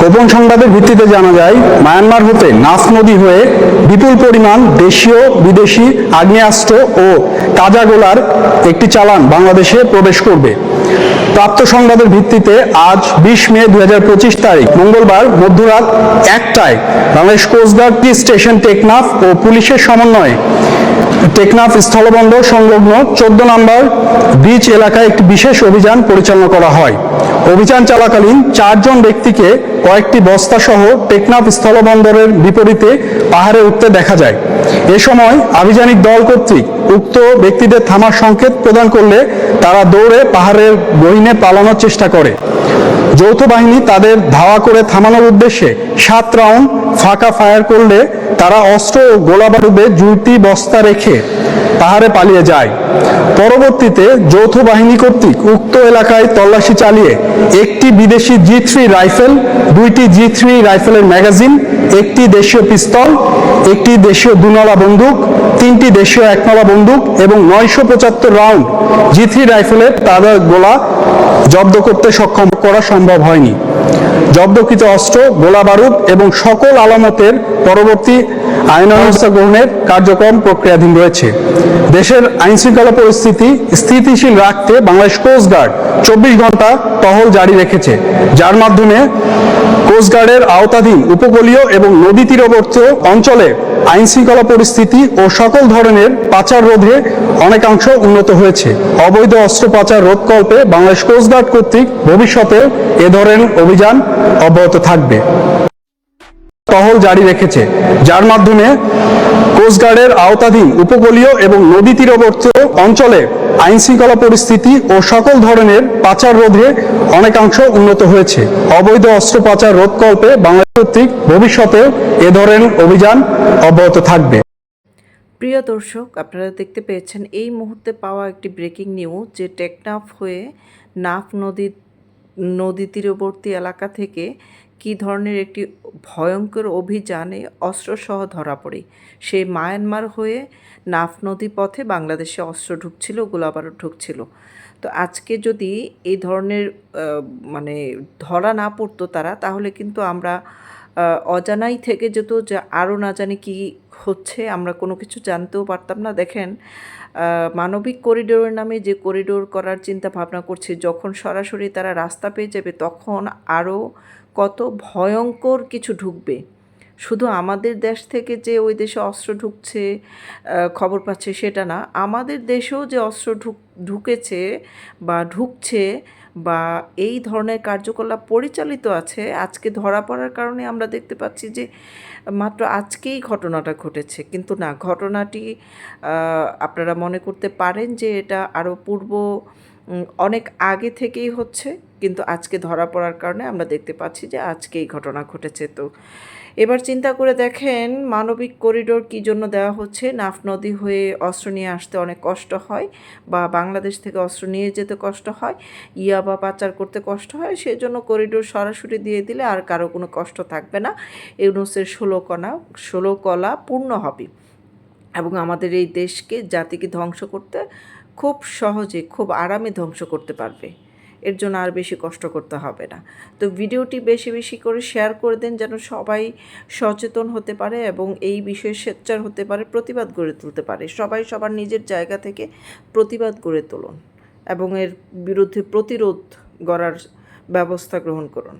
গোপন সংবাদের ভিত্তিতে জানা যায়, মায়ানমার হতে নাস নদী হয়ে বিপুল পরিমাণ দেশীয় বিদেশি আগ্নেয়াস্ত্র ও তাজা গোলার একটি চালান বাংলাদেশে প্রবেশ করবে। প্রাপ্ত সংবাদের ভিত্তিতে আজ বিশ মে দু হাজার পঁচিশ তারিখ মঙ্গলবার মধ্যরাত একটায় বাংলাদেশ কোস্টগার্ড কি স্টেশন টেকনাফ ও পুলিশের সমন্বয়ে টেকনাফ স্থলবন্দর সংলগ্ন চোদ্দ নম্বর ব্রিজ এলাকায় একটি বিশেষ অভিযান পরিচালনা করা হয়। অভিযান চলাকালীন চারজন ব্যক্তিকে কয়েকটি বস্তা সহ টেকনাফ স্থলবন্দরের বিপরীতে পাহাড়ে উঠতে দেখা যায়। এ সময় আভিযানিক দল কর্তৃক উক্ত ব্যক্তিদের থামার সংকেত প্রদান করলে তারা দৌড়ে পাহাড়ের গহিনে পালানোর চেষ্টা করে। যৌথ বাহিনী তাদের ধাওয়া করে থামানোর উদ্দেশ্যে সাত রাউন্ড ফাঁকা ফায়ার করলে তারা অস্ত্র ও গোলা বারুদে দুইটি বস্তা রেখে পাহাড়ে পালিয়ে যায়। পরবর্তীতে যৌথ বাহিনী কর্তৃক উক্ত এলাকায় তল্লাশি চালিয়ে একটি বিদেশি জি থ্রি রাইফেল, দুইটি জি থ্রি রাইফেলের ম্যাগাজিন, একটি দেশীয় পিস্তল, একটি দেশীয় দুনলা বন্দুক, তিনটি দেশীয় একনলা বন্দুক এবং নয়শো পঁচাত্তর রাউন্ড জি থ্রি রাইফেলের তাদের গোলা জব্দ করতে সক্ষম করা সম্ভব হয়নি। জব্দকৃত অস্ত্র, গোলা বারুদ এবং সকল আলামতের পরবর্তী আইন ব্যবস্থা গ্রহণের কার্যক্রম প্রক্রিয়াধীন রয়েছে। দেশের আইন শৃঙ্খলা পরিস্থিতি স্থিতিশীল রাখতে বাংলাদেশ কোস্টগার্ড চব্বিশ ঘণ্টা টহল জারি রেখেছে। যার মাধ্যমে কোস্টগার্ডের আওতাধীন উপকূলীয় এবং নদী তীরবর্তী অঞ্চলে আইন শৃঙ্খলা পরিস্থিতি ও সকল ধরনের পাচার রোধে অনেকাংশ উন্নত হয়েছে। অবৈধ অস্ত্র পাচার রোধকল্পে বাংলাদেশ কোস্টগার্ড কর্তৃক ভবিষ্যতে এ ধরনের অভিযান অব্যাহত থাকবে। টহল জারি রেখেছে, যার মাধ্যমে কোস্টগার্ডের আওতাধীন উপকূলীয় এবং নদী তীরবর্তী অঞ্চলে আইন শৃঙ্খলা পরিস্থিতি ও সকল ধরনের পাচার রোধে অনেকাংশ উন্নত হয়েছে। অবৈধ অস্ত্র পাচার রোধ রোধকল্পে বাংলাদেশ কর্তৃক ভবিষ্যতে এ ধরনের অভিযান অব্যাহত থাকবে। প্রিয় দর্শক, আপনারা দেখতে পেয়েছেন, এই মুহূর্তে পাওয়া একটি ব্রেকিং নিউজ যে টেকনাফ হয়ে নাফ নদী নদী তীরবর্তী এলাকা থেকে কী ধরনের একটি ভয়ঙ্কর অভিযানে অস্ত্রসহ ধরা পড়ে। সেই মায়ানমার হয়ে নাফ নদী পথে বাংলাদেশে অস্ত্র ঢুকছিল, গোলাবারুদ ঢুকছিল। তো আজকে যদি এই ধরনের মানে ধরা না পড়তো তারা, তাহলে কিন্তু আমরা অজানাই থেকে যেত যে আরও না জানি কি হচ্ছে, আমরা কোনো কিছু জানতেও পারতাম না। দেখেন মানবিক করিডোরের নামে যে করিডোর করার চিন্তা ভাবনা করছে, যখন সরাসরি তারা রাস্তা পেয়ে যাবে, তখন আরও কত ভয়ঙ্কর কিছু ঢুকবে। শুধু আমাদের দেশ থেকে যে ওই দেশে অস্ত্র ঢুকছে খবর পাচ্ছে সেটা না। আমাদের দেশেও যে অস্ত্র ঢুক, ঢুকেছে বা ঢুকছে বা এই ধরনের কার্যকলাপ পরিচালিত আছে, আজকে ধরা পড়ার কারণে আমরা দেখতে পাচ্ছি যে মাত্র আজকেই ঘটনাটা ঘটেছে। কিন্তু না, ঘটনাটি আপনারা মনে করতে পারেন যে এটা আরও পূর্ব অনেক আগে থেকেই হচ্ছে, কিন্তু আজকে ধরা পড়ার কারণে আমরা দেখতে পাচ্ছি যে আজকে এই ঘটনা ঘটেছে। তো এবার চিন্তা করে দেখেন, মানবিক করিডোর কী জন্য দেওয়া হচ্ছে? নাফ নদী হয়ে অস্ত্র নিয়ে আসতে অনেক কষ্ট হয় বা বাংলাদেশ থেকে অস্ত্র নিয়ে যেতে কষ্ট হয়, ইয়া বা পাচার করতে কষ্ট হয়, সেজন্য করিডোর সরাসরি দিয়ে দিলে আর কারও কোনো কষ্ট থাকবে না। ইউনুসের ষোলো কলা পূর্ণ হবে এবং আমাদের এই দেশকে জাতিকে ধ্বংস করতে খুব সহজে, খুব আরামে ধ্বংস করতে পারবে। এর জন্য আর বেশি কষ্ট করতে হবে না। তো ভিডিওটি বেশি বেশি করে শেয়ার করে দেন যেন সবাই সচেতন হতে পারে এবং এই বিষয়ে সোচ্চার হতে পারে, প্রতিবাদ গড়ে তুলতে পারে। সবাই সবার নিজের জায়গা থেকে প্রতিবাদ গড়ে তুলুন এবং এর বিরুদ্ধে প্রতিরোধ গড়ার ব্যবস্থা গ্রহণ করুন।